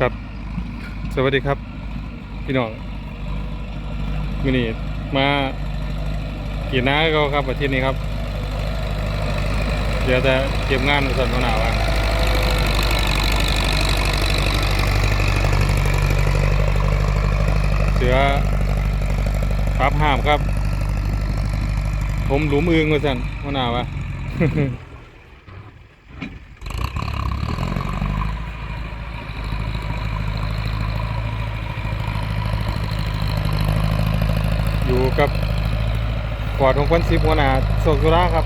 ครับ สวัสดีครับ พี่น้องมินี่มากี่น้าก็ครับอาทิตย์นี้ครับ เดี๋ยวจะเก็บงานส่วนหนาวะเสือปรับห้ามครับ ผมหลุมอึงมาสั่นหัวหนาวะ อยู่กับกอดของคนสิบหัวหน้าโซกุระครับ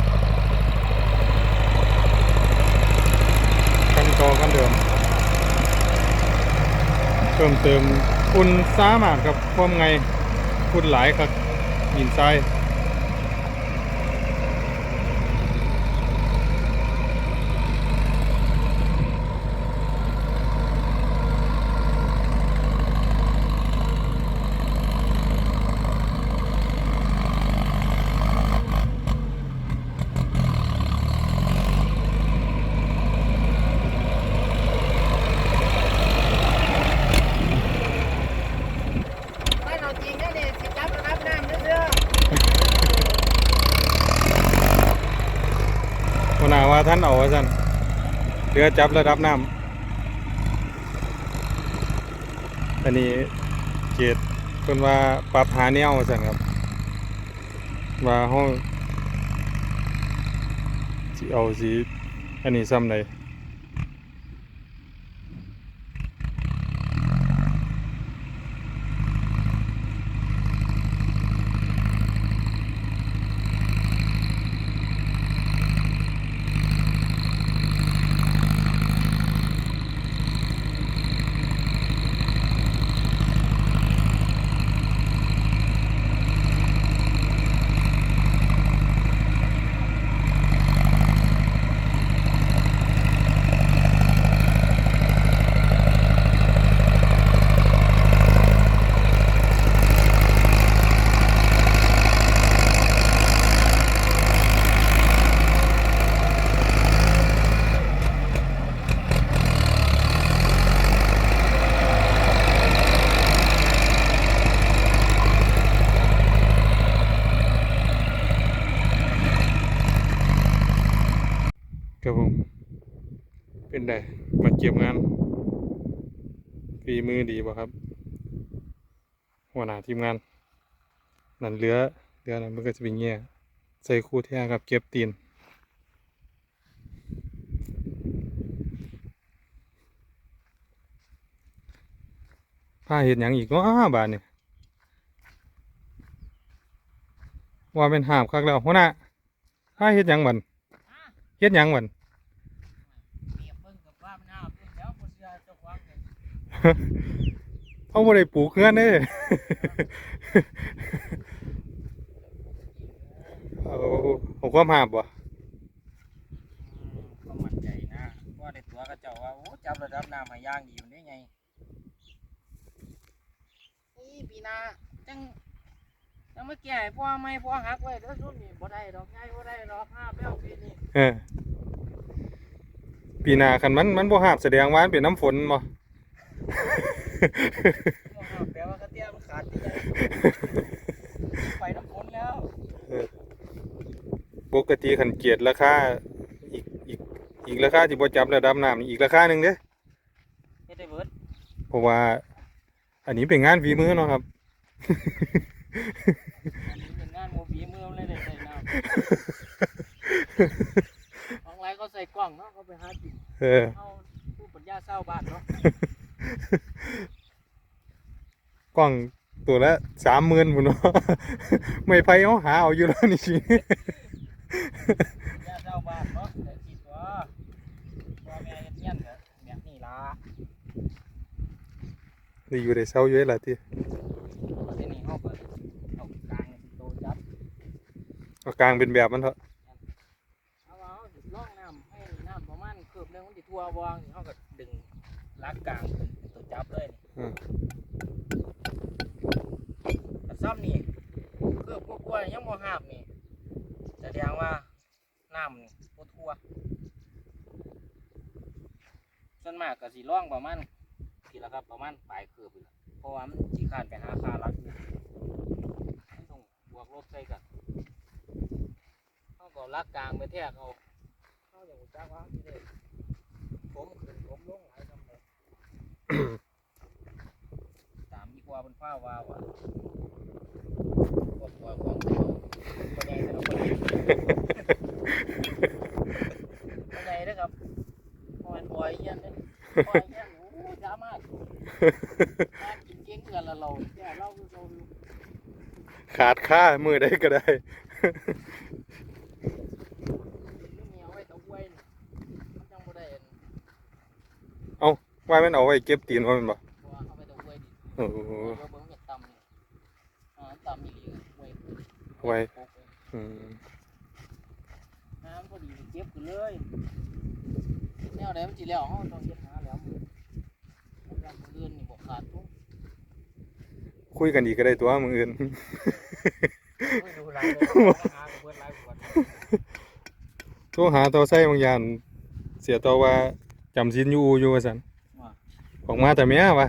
กันโตอกันเดิมเพิ่มเติมอุ่นสามารถกับความไงคุณหลายครับหินทราย ไม่เอาจริงนะเนี่ยสิจับระดับน้ำเรื่อย หัวหน้าว่า ท่านเอาว่าสั่นเรือจับระดับน้ำอันนี้เกตเพิ่นว่าปรับหาแนวว่าสั่นครับ ว่าเฮาสิเอาสีอันนี้ซ้ำใดครับผม เป็นไดมาเก็บงานฝีมือดีบ่ครับ หัวหน้าทีมงาน นั่นเรือเรือนั้นมันก็จะเป็นเงี้ยใส่คู่แท้ครับเก็บตีนผ้าเห็ดยังอีกเนาบาดนี่ยว่าเป็นหามคักแล้วหัวหน้าผ้าเห็ดยังบันเฮ็ดยังบัน ๆเมียเพิ่งกับว่ามันเอาเพิ่งแล้วบ่เชื่อเจ้าของเลย เขาบ่ได้ปลูกเฮือนเด้เอาเอาความหาบบ่ก็มั่นใจนะว่าได้ตัวก็เจ้าว่าโอ้จับระดับน้ำมาย่างดีอยู่ได้ไงนี่ปีหนาจังจังเมื่อกี้ให้พ่อไม่พ่อหักไว้แล้วรุ่นนี้บ่ได้ดอกง่ายบ่ได้ดอกห้าเป้าปีนี้เออปีหน้าคันมันมันบ่หาบแสดงว่ามันเป็นน้ำฝนบ่บ่ห้า แปลว่ากระเทียมขาดที่ใหญ่ไปน้ำฝนแล้ว ปกติคันเกียรติราคาอีกอีกอีกราคาที่บ่จับระดับน้ำนี่อีกราคาหนึงเด้เฮ็ดได้เบิดเพราะว่า อันนี้เป็นงานฝีมือเนาะครับอันนี้เป็นงานโมบีมือเลยได้ใส่น้ำของไรเขาใส่กล้องเนาะเขาไปหากินเออเอาผู้ปัญญาเศร้าบ้านเนาะ กล้องตัวละสามหมื่นพุ่นเนาะไม่ไผเอาหาเอาอยู่แล้วนี่สิปัญญาเศร้าบ้านเนาะแต่คิดว่าพ่อแม่เฮ็ดเงี้ยนก็แบบนี้ล่ะได้อยู่ได้เศร้าอยู่ได้ล่ะติทีนี้เขาก็เอากลางโตจับเอากลางเป็นแบบมันเถอะเอาว่าเขาสิล่องน้ำให้น้ำประมาณคืบหนึงมันสิทั่ววางนี่เขาก็ดึง ลักกลางเป็นตัวจับเลยนี่อืมแต่ซ้ำนี่คืบกลัวาๆยังบ่หาบนี่แสดงว่าน้ำนี่บ่ทั่วส่วนมากก็สิล่องประมาณทีละครับประมาณปลายคืบนี่ล่ะเพราะว่ามันจีคร้านไปหาค่ารักอยู่มันต้องบวกรถใส่กันเขาก็รักกลางไปแทกเอาเขาอย่างจ้างว่าที่เลยผมขึ้นผมลงหลายคำเลย ตามอีกว่าเป็นฟ้าวาว่ะกดว่าของเขาบ่ใหญ่แต่เราบ่ใหญ่บ่ใหญ่เด้อครับบ่แม่นบ่อยเยี่ยนเด้อบ่อยเยี่ยนโอ้ยามามากินเก่งกินละเราแย่เราเราขาดค่ามือได้ก็ได้ นี่เหนียวไว้ตะไว้นี่มันจังบ่ได้อัน ว่าแมันเอาไว้เก็บตีนว่าแมันบ่เพราะว่าเอาไปตะไว้ดิโอ้โหเดี๋ยวเบิ่งเห็ดตำนี่อ่าตำอีหลีไว้ไว้ปกไว้อืมน้ำพอดีเจ็บขึ้นเลยแนวไหนมันจีแล้วเขาต้องเย็ดหาแล้วมือลำมืออื่นนี่บอกขาดทุกคุยกันอีกก็ได้ตัวมึงอื่นไม่ดูหลายเลยหากับเพื่อนหลายคนโทรหาต่อไส้บางอย่างเสียต่อว่าจำสินอยู่อูอยู่ว่าซั่นว่า ออกมาแต่แม่วะ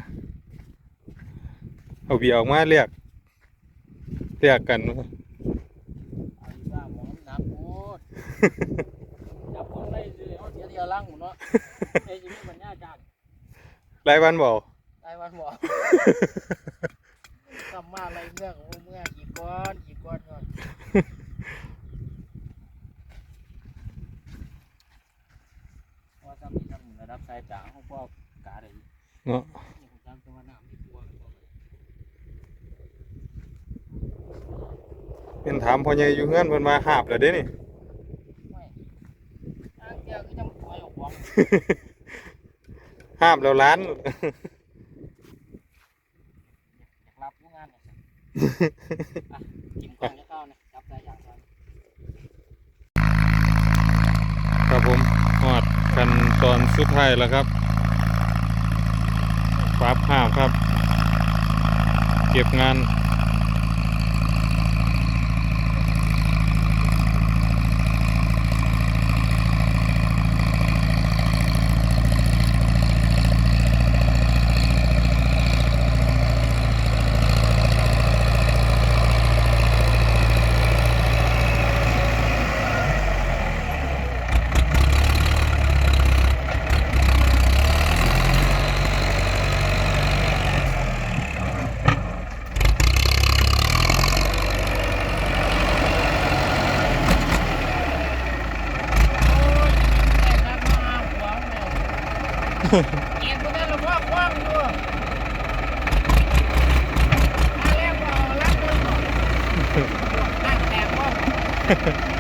เอาเบียร์ออกมาเรียกเรียกกันวะเอาอีบ้าหมอน้ำหนักโคตรจับคนไล่ซื้อเขาเสียเดียวล่างหมดเนาะไอ้ที่นี่มันยากจังรายวันบ่ไอ้วันบอกทำมาอะไรเมื่อของเมื่อกี่ก้อนกี่ก้อนก่อนว่าทำนี่ทำระดับสายตาของพ่อกาได้ เนาะนี่ผมจำตัวน้ำที่กลัวกันบ่เลยเป็นถามพ่อใหญ่อยู่เฮือนเพิ่นมาหาบแล้วเด้นี่ไม่ทางเดียวคือจังปล่อยออกของหาบแล้วล้านอยากรับรู้งานเนี่ยอะกินก่อนจะเข้าเนี่ยจับได้อย่างไรครับผมฮอดกันตอนสุดท้ายแล้วครับ ปราบหาบครับ เก็บงาน แต่รักมาหวงเลย เก็บตัวนั้นเราว่าคว้างอยู่มาแล้วก็เอรับตัวนั่งแตก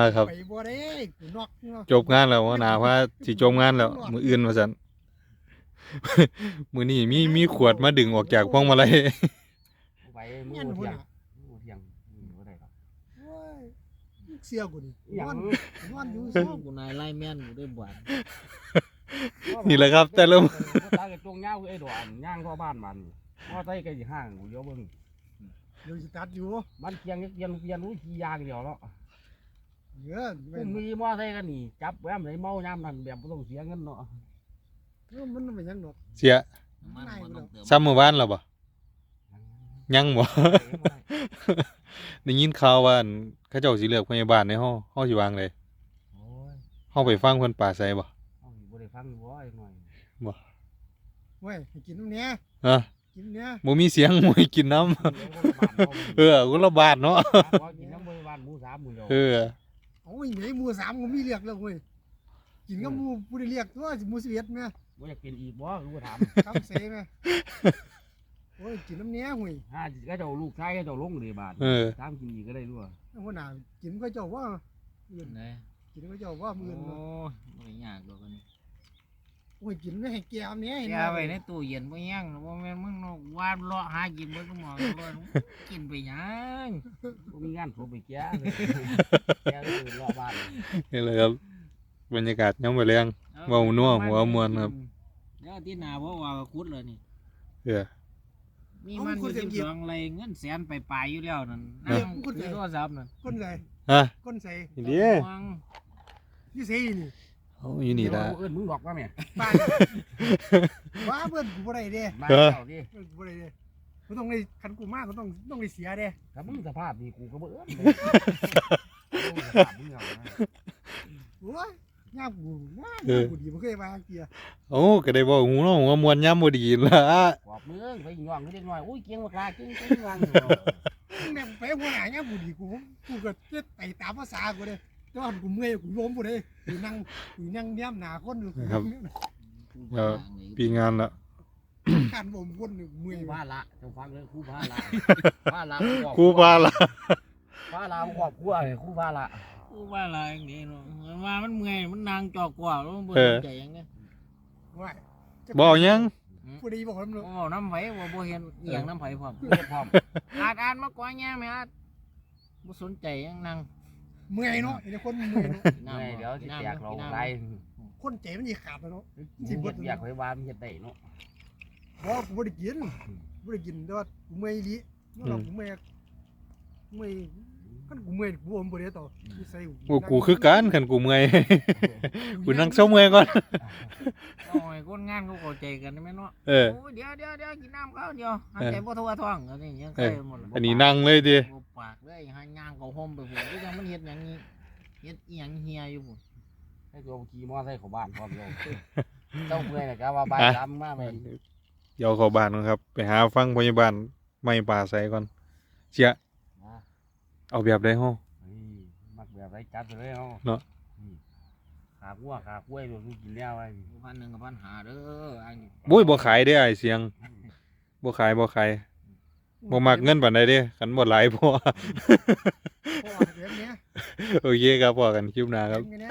าครับ ไปบ่ได้กูนอกเนาะจบงานแล้วหัวหน้าว่าสิจบงานแล้ว มืออื่นว่าซั่น มื้อนี้มีมีขวดมาดึงออกจากพวงมาลัยไปมืเงี้ยอนหัวเที่ยหงน้ามือเที่ยงมือบ่ได้ครับโอ้ยเสียกูนี่อหย่างนอนนอนอยู่โอ้ซ่อกูนายไล่แม่นกูได้บวชนี่แหละครับแต่เริ่มตากับจงย่างไอ้ดอนย่างเข้าบ้านมันมอไซค์ก็สิห้างกูเดี๋ยวเบิ่งเดี๋ยวสิตัดอยู่ มันเพียงเพียงเพียงรู้ขี่ยางเดียวเนาะ เยอะกูมีมอไซค์กันนี่จับแวมไหนเมายามนั้นแบบบ่ต้องเสียเงินเนาะมันเป็นยังดอกเสียมันบ่ต้องเติมซ้ำมื้อวานแล้วบ่ยังบ่ ได้ยินข่าวว่าอั่นเขาเจ้าสิเลือกพยาบาลในห้องเฮาสิวางเลยโอ้ยเฮาไปฟังเพิ่นปราศัยบ่เอาสิบ่ได้ฟังอยู่บ่ไอ้หน่อยเว้ยให้กินน้ำเนี้ยฮะกินเนี้ยบ่มีเสียงบ่ให้กินน้ำเออคนละบาทเนาะพอกินน้ำบริวารหมูสามหมูเดียวเออ เอาไอ้ไหนหมูสามก็มีเรียกแล้วเว้ยกินกับหมูผู้ได้เรียกตัวสิหมูสิเอ็ดแม่บ่อยากกินอีกบ่คือบ่ถามคำเสแม่โอ้ยกินน้ำเนี้ยห่วยถ้าก็เจ้าลูกชายก็เจ้าลงเลยบาทเออ ถามกินอีกก็ได้ด้วยหัวหน้ากินก็เจ้าว่าอื่นไหนกินก็เจ้าว่าโอ้มืยอนบ่ได้ยากดอกอันนี้ โอ้ยกินไม่ให้แก้วเนี้ยเห็นแกบ่ไว้ในตู้เย็นบ่ยังบ่แม่นมึงเนาะวาดเลาะหากินเบิดก็หมองบ่กินไปหยังบ่มีงานผมไปแก่เลยแก่เลยรอบบ้านนี่แหละครับบรรยากาศยามมื้อแลงเว้านัวหัวมวนครับ เดี๋ยวอาที่หน้าบ่ว่าก็คุดเลยนี่ เออ มีมันอยู่สิบสองไรเงินแสนไปปลายอยู่แล้วนั่นเออนั่งคุยโทรศัพท์นั่นก้นใส่ฮะก้นใส่นี่เด้ฟังยี่เซ่นี่ เอาอยู่นี่ล่ะเอิ้นมึงดอกว่าแม่บ้านว้าเพื่อนกูบ่ได้เด้มาเออเจ้าดิเพื่อนกูบ่ได้เด้กูต้องได้คันกูมากกูต้องต้องได้เสียเด้ถ้ามึงสภาพดีกูก็บ่เอิ้นเลยมึงสภาพมึงเอานะโอ้ยย่ามกูย่ามเออกูดีบ่เคยมาเกียโอ้ก็ได้บอกหูเนาะหัวมวนยามบ่ดีล่ะกอบมึงไปย่องก็เล็กน้อยอุ้ยเกียงบักลาเกียงเกียงวางแม่งไปหัวหน้าย่ามกูดีกูกูก็เฮ็ดไปตามภาษากูเด้ แต่ว่ากูเมื่อยกูล้มกูเด้กูนั่งกูนั่งเนียมหน้าคนอยู่ครับ เออปีงานละ การบ่มคนอยู่เมื่อยคู่ว่ะพาละเจ้าฟังเลยคู่พาละพาละครูบาล่ะพาละครอบครัวเลยคู่พาละกูว่าอะไรอย่างนี้เนาะว่ามันเมื่อยมันนางจอกกว่าแล้วมันบ่เอสอนใจหยังไงว่าบ่เอาหยัง ผู้ใดบอกผมเนาะบ่เว้าน้ำไผว่าบ่เห็นอีหยังน้ำไผพร้อมเรียบพร้อมอาดอ่านมากกว่าแย่ไหมอาดบ่สนใจหยังนั่ง เมื่อยเนาะไอ้คนเมื่อยเนาะน้ำเมื่อยเดี๋ยวสิแตกเราน้ำไรคนใจมันสิขาดแล้วเนาะสิเบิดอยากไปวานเฮ็ดได้เนาะบ่กูบ่ได้กินบ่ได้กินแต่ว่ากูเมื่อยอีหลีเมื่อเรากูเมื่อยเมื่อย คันกูเมื่อยกูบ่ได้ต่อกูใส่โอ้กูคือกันคันกูเมื่อย กูนั่งเซาเมื่อยก่อน โอ้ยคนงานเขาเข้าใจกันได้ไหมเนาะเออโอ้ยเดี๋ยวเดี๋ยวเดี๋ยวกินน้ำข้าวเดียวหันใจบ่ทั่วท้องอันนี้ยังเคยหมดเลยอันนี้นั่งเลยดิบ่ปากเลยหาย่างเขาห่มไปพุ่นก็ยังมันเฮ็ดหยังนี้เฮ็ดอีหยังเฮียอยู่พุ่นให้ตัวขี่มอไซค์เข้าบ้านพร้อมเดียวเจ้าเมื่อยน่ะก็ว่าบ้านดำมาไปเดี๋ยวเข้าบ้านก่อนครับ ไปหาฟังพยาบาลไม่ป่าใสก่อน เสียนะ เอาแบบได้ห้องเฮ้ยมักแบบไรจัดไปเลยเนาะเนาะนี่ขากัวขากล้วยโดนกินแล้วไอ้พันหนึ่งกับพันหาเด้ออันนี้บุ้ยบ่ขายได้อไอเสียงบ่ขายบ่ขายบ่มักเงินปานใดเด้คันบ่หลายพอ พ่อแบบเนี้ยโอเคครับพอกันคลิปหน้าครับเงี้ย